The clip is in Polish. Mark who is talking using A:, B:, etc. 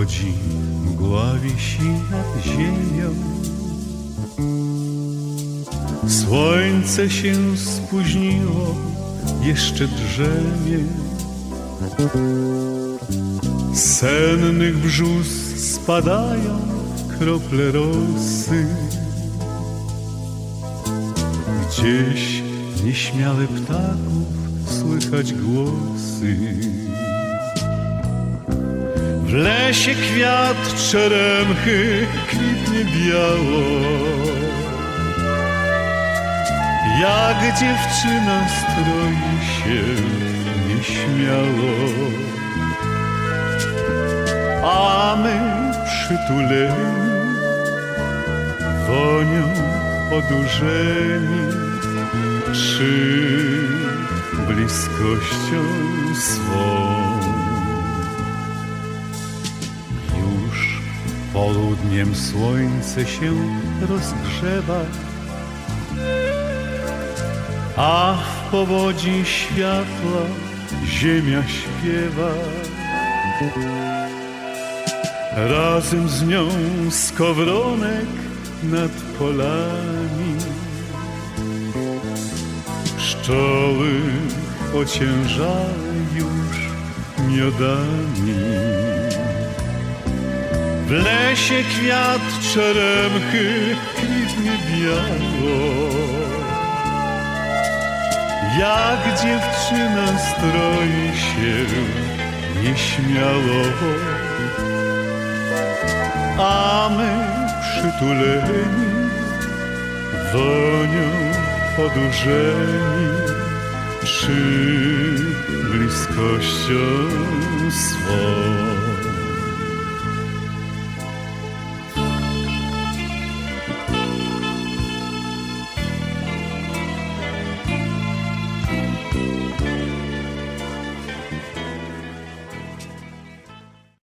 A: Schodzi mgła wisi nad ziemią. Słońce się spóźniło, jeszcze drzemie. Sennych brzus spadają krople rosy. Gdzieś nieśmiale ptaków słychać głosy w lesie kwiat czeremchy kwitnie biało. Jak dziewczyna stroi się nieśmiało. A my przytuleni Wonią odurzeni Czy bliskością swą południem słońce się rozgrzewa, a w powodzi światła ziemia śpiewa. Razem z nią skowronek nad polami. Pszczoły ociężały już miodami. W lesie kwiat czeremchy kwitnie biało. Jak dziewczyna stroi się nieśmiało. A my przytuleni Wonią odurzeni Czy bliskością swą